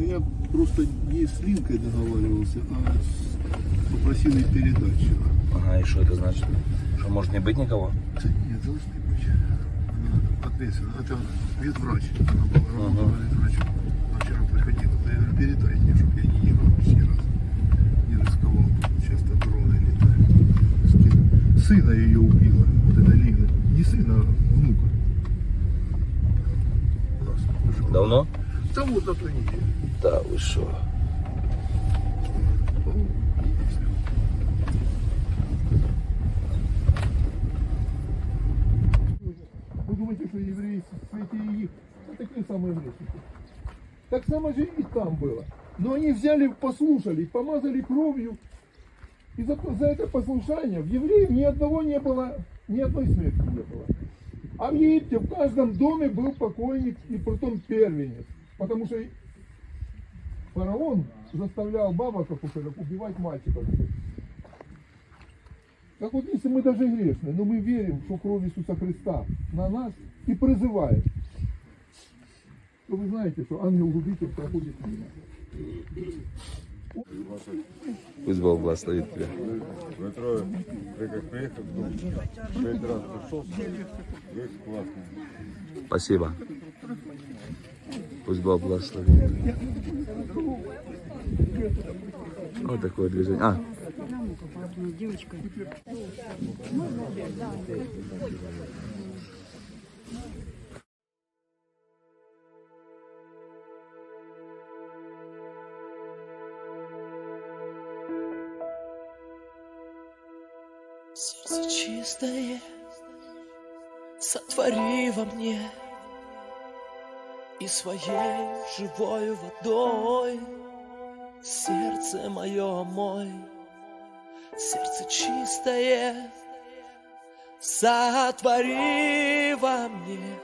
Ну я просто не с Линкой договаривался, а с- попросил ей передать вчера. Ага, и что это значит? Что может не быть никого? Да Нет, должны быть. Она. Это ветврач. Она была работала ветврачом. Она вчера приходила. Я говорю, передай мне, чтобы я не ехал лишний раз. Не рисковал. Часто дроны летают. Сына ее убила. Вот эта Лина. Не сына, а внука. Давно? Да вот на той неделе. Да, вы думаете, что евреи в свете их такие самые грешники? Так само же и там было. Но они взяли, послушали, помазали кровью. И за, за это послушание в евреев ни одного не было, ни одной смерти не было. А в Египте в каждом доме был покойник и притом первенец. Потому что фараон заставлял бабок акушеров убивать мальчиков. Так вот, если мы даже грешны, но мы верим, что кровь Иисуса Христа на нас и призывает, то вы знаете, что ангел-губитель проходит мимо. Пусть Бог благословит тебя. Дмитро, ты как приехал, ну, пять раз пришел, весь классный. Спасибо. Пусть Бог благословит. Вот такое движение. А. Сердце чистое, сотвори во мне И своей живой водой Сердце мое мой, сердце чистое Сотвори во мне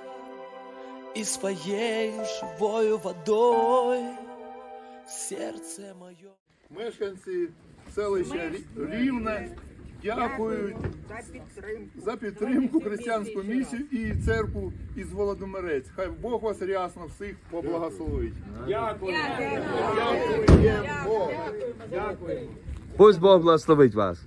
И своей живой водой Сердце мое Мешканці селища Рі- Рівне дякують за підтримку. християнську місію і церкву із Володимирець. Хай Бог вас рясно всіх поблагословить. Дякую, пусть Бог благословить вас.